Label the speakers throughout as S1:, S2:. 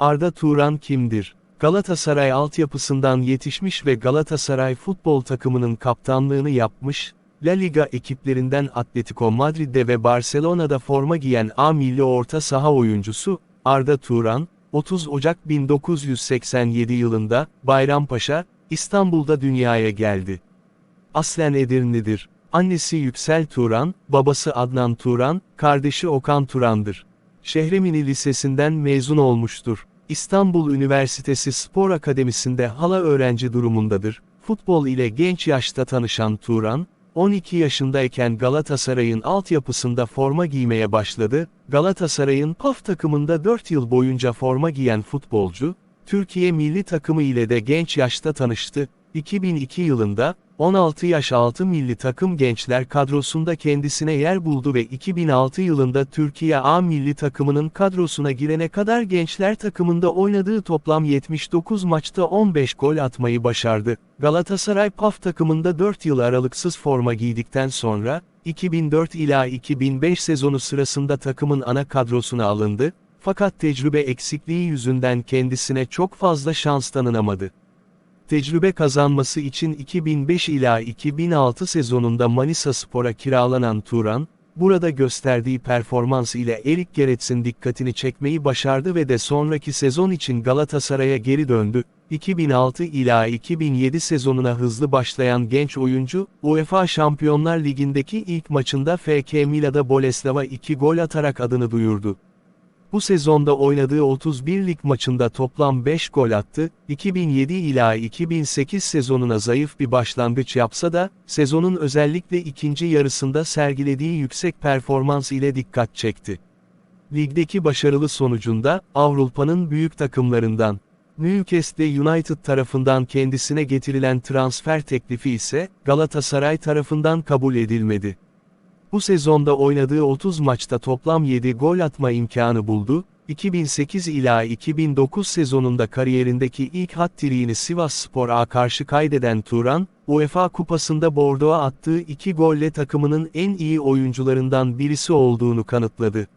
S1: Arda Turan kimdir? Galatasaray altyapısından yetişmiş ve Galatasaray futbol takımının kaptanlığını yapmış, La Liga ekiplerinden Atletico Madrid'de ve Barcelona'da forma giyen A milli orta saha oyuncusu, Arda Turan, 30 Ocak 1987 yılında, Bayrampaşa, İstanbul'da dünyaya geldi. Aslen Edirne'dir. Annesi Yüksel Turan, babası Adnan Turan, kardeşi Okan Turan'dır. Şehremini Lisesi'nden mezun olmuştur. İstanbul Üniversitesi Spor Akademisi'nde hala öğrenci durumundadır. Futbol ile genç yaşta tanışan Turan, 12 yaşındayken Galatasaray'ın altyapısında forma giymeye başladı. Galatasaray'ın PAF takımında 4 yıl boyunca forma giyen futbolcu, Türkiye milli takımı ile de genç yaşta tanıştı. 2002 yılında, 16 yaş altı milli takım gençler kadrosunda kendisine yer buldu ve 2006 yılında Türkiye A milli takımının kadrosuna girene kadar gençler takımında oynadığı toplam 79 maçta 15 gol atmayı başardı. Galatasaray PAF takımında 4 yıl aralıksız forma giydikten sonra, 2004 ila 2005 sezonu sırasında takımın ana kadrosuna alındı, fakat tecrübe eksikliği yüzünden kendisine çok fazla şans tanınamadı. Tecrübe kazanması için 2005 ila 2006 sezonunda Manisa Spor'a kiralanan Turan, burada gösterdiği performans ile Erik Gerets'in dikkatini çekmeyi başardı ve de sonraki sezon için Galatasaray'a geri döndü. 2006 ila 2007 sezonuna hızlı başlayan genç oyuncu, UEFA Şampiyonlar Ligi'ndeki ilk maçında FK Mila'da Boleslav'a 2 gol atarak adını duyurdu. Bu sezonda oynadığı 31 lig maçında toplam 5 gol attı, 2007 ila 2008 sezonuna zayıf bir başlangıç yapsa da, sezonun özellikle ikinci yarısında sergilediği yüksek performans ile dikkat çekti. Ligdeki başarılı sonucunda, Avrupa'nın büyük takımlarından, Newcastle United tarafından kendisine getirilen transfer teklifi ise, Galatasaray tarafından kabul edilmedi. Bu sezonda oynadığı 30 maçta toplam 7 gol atma imkanı buldu, 2008 ila 2009 sezonunda kariyerindeki ilk hat-triğini Sivas Spor A karşı kaydeden Turan, UEFA Kupası'nda Bordeaux'a attığı 2 golle takımının en iyi oyuncularından birisi olduğunu kanıtladı.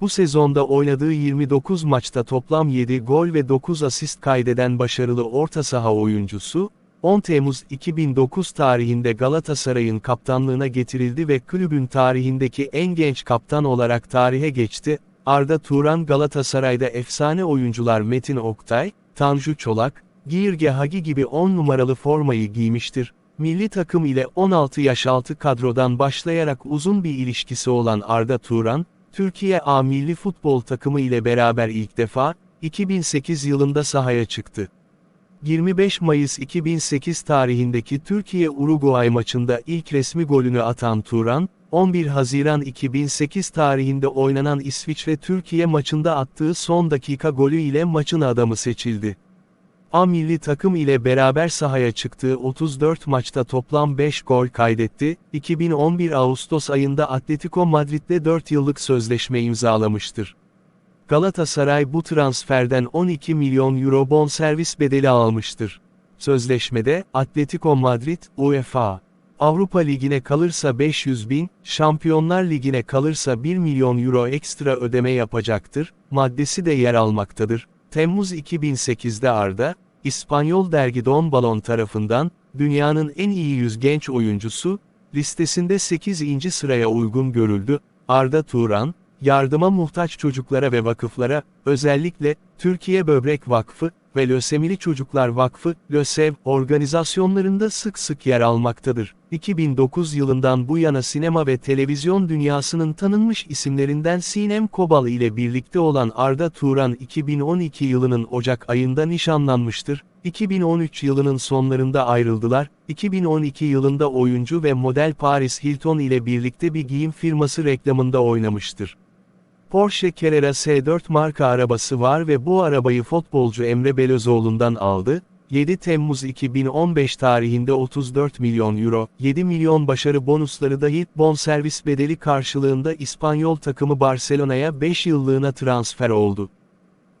S1: Bu sezonda oynadığı 29 maçta toplam 7 gol ve 9 asist kaydeden başarılı orta saha oyuncusu, 10 Temmuz 2009 tarihinde Galatasaray'ın kaptanlığına getirildi ve kulübün tarihindeki en genç kaptan olarak tarihe geçti. Arda Turan Galatasaray'da efsane oyuncular Metin Oktay, Tanju Çolak, Giyirge Hagi gibi 10 numaralı formayı giymiştir. Milli takım ile 16 yaş altı kadrodan başlayarak uzun bir ilişkisi olan Arda Turan, Türkiye A milli futbol takımı ile beraber ilk defa, 2008 yılında sahaya çıktı. 25 Mayıs 2008 tarihindeki Türkiye-Uruguay maçında ilk resmi golünü atan Turan, 11 Haziran 2008 tarihinde oynanan İsviçre-Türkiye maçında attığı son dakika golü ile maçın adamı seçildi. A milli takım ile beraber sahaya çıktığı 34 maçta toplam 5 gol kaydetti, 2011 Ağustos ayında Atletico Madrid'de 4 yıllık sözleşme imzalamıştır. Galatasaray bu transferden 12 milyon euro bonservis bedeli almıştır. Sözleşmede, Atletico Madrid, UEFA, Avrupa Ligi'ne kalırsa 500 bin, Şampiyonlar Ligi'ne kalırsa 1 milyon euro ekstra ödeme yapacaktır, maddesi de yer almaktadır. Temmuz 2008'de Arda, İspanyol dergi Don Balon tarafından, dünyanın en iyi 100 genç oyuncusu, listesinde 8. sıraya uygun görüldü. Arda Turan, yardıma muhtaç çocuklara ve vakıflara, özellikle, Türkiye Böbrek Vakfı ve Lösemili Çocuklar Vakfı, LÖSEV, organizasyonlarında sık sık yer almaktadır. 2009 yılından bu yana sinema ve televizyon dünyasının tanınmış isimlerinden Sinem Kobal ile birlikte olan Arda Turan 2012 yılının Ocak ayında nişanlanmıştır. 2013 yılının sonlarında ayrıldılar, 2012 yılında oyuncu ve model Paris Hilton ile birlikte bir giyim firması reklamında oynamıştır. Porsche Carrera S4 marka arabası var ve bu arabayı futbolcu Emre Belözoğlu'ndan aldı. 7 Temmuz 2015 tarihinde 34 milyon euro, 7 milyon başarı bonusları dahil bonservis bedeli karşılığında İspanyol takımı Barcelona'ya 5 yıllığına transfer oldu.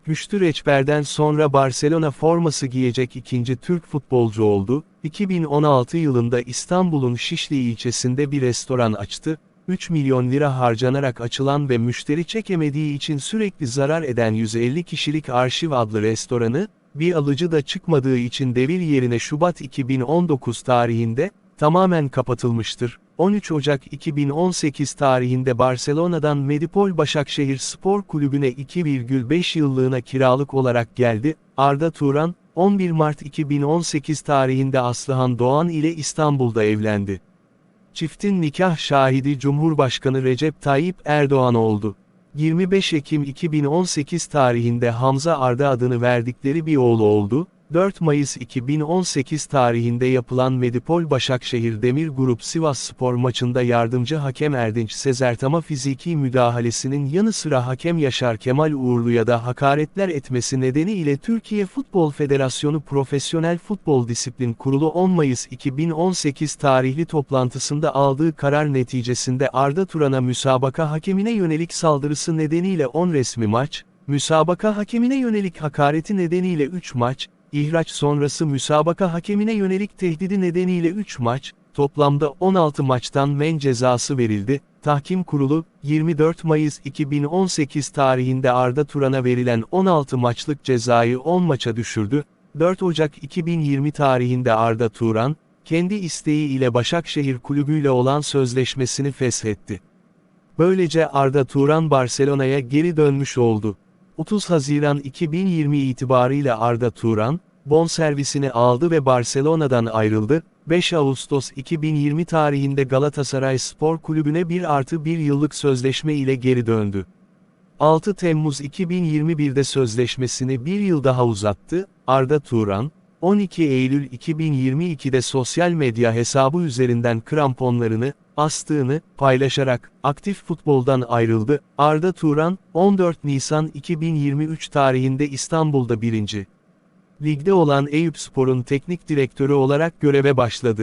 S1: Rüştü Reçber'den sonra Barcelona forması giyecek ikinci Türk futbolcu oldu, 2016 yılında İstanbul'un Şişli ilçesinde bir restoran açtı, 3 milyon lira harcanarak açılan ve müşteri çekemediği için sürekli zarar eden 150 kişilik Arşiv adlı restoranı, bir alıcı da çıkmadığı için devir yerine Şubat 2019 tarihinde, tamamen kapatılmıştır. 13 Ocak 2018 tarihinde Barcelona'dan Medipol Başakşehir Spor Kulübü'ne 2,5 yıllığına kiralık olarak geldi. Arda Turan, 11 Mart 2018 tarihinde Aslıhan Doğan ile İstanbul'da evlendi. Çiftin nikah şahidi Cumhurbaşkanı Recep Tayyip Erdoğan oldu. 25 Ekim 2018 tarihinde Hamza Arda adını verdikleri bir oğlu oldu. 4 Mayıs 2018 tarihinde yapılan Medipol Başakşehir Demir Grup Sivas Spor maçında yardımcı hakem Erdinç Sezertam'a fiziki müdahalesinin yanı sıra hakem Yaşar Kemal Uğurlu'ya da hakaretler etmesi nedeniyle Türkiye Futbol Federasyonu Profesyonel Futbol Disiplin Kurulu 10 Mayıs 2018 tarihli toplantısında aldığı karar neticesinde Arda Turan'a müsabaka hakemine yönelik saldırısı nedeniyle 10 resmi maç, müsabaka hakemine yönelik hakareti nedeniyle 3 maç, İhraç sonrası müsabaka hakemine yönelik tehdidi nedeniyle 3 maç, toplamda 16 maçtan men cezası verildi. Tahkim Kurulu, 24 Mayıs 2018 tarihinde Arda Turan'a verilen 16 maçlık cezayı 10 maça düşürdü. 4 Ocak 2020 tarihinde Arda Turan, kendi isteği ile Başakşehir kulübüyle olan sözleşmesini feshetti. Böylece Arda Turan Barcelona'ya geri dönmüş oldu. 30 Haziran 2020 itibarıyla Arda Turan, bonservisini aldı ve Barcelona'dan ayrıldı. 5 Ağustos 2020 tarihinde Galatasaray Spor Kulübü'ne 1 artı 1 yıllık sözleşme ile geri döndü. 6 Temmuz 2021'de sözleşmesini bir yıl daha uzattı. Arda Turan, 12 Eylül 2022'de sosyal medya hesabı üzerinden kramponlarını, astığını paylaşarak aktif futboldan ayrıldı. Arda Turan, 14 Nisan 2023 tarihinde İstanbul'da 1. Ligde olan Eyüp Spor'un teknik direktörü olarak göreve başladı.